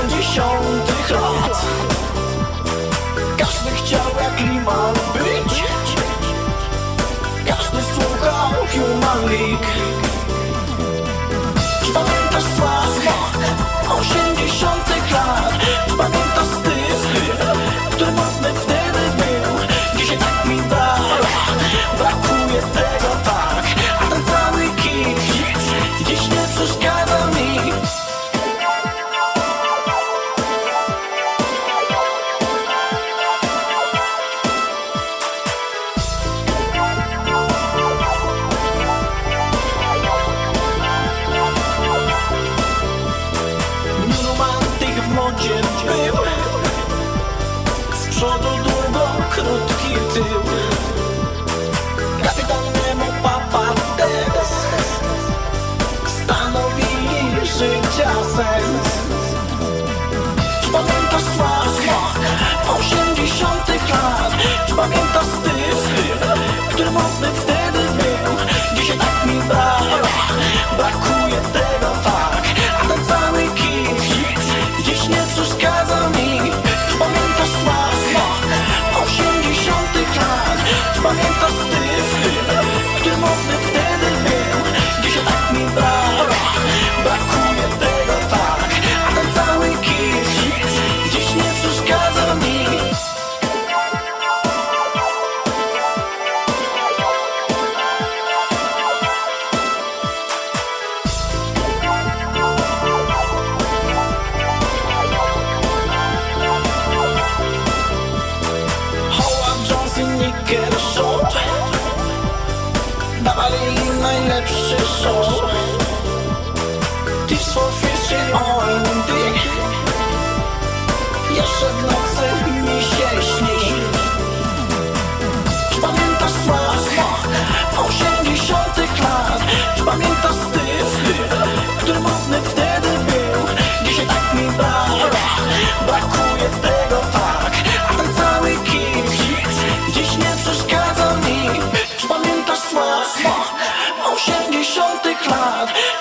osiemdziesiątych lat. Każdy chciał jak Liman. przodu długo, krótki tył Kapitan Nemo, papa Des Stanowili życia sens piekiel są Dawali im najlepszy sos Tips for fishing, o Jeszcze dla 80. lat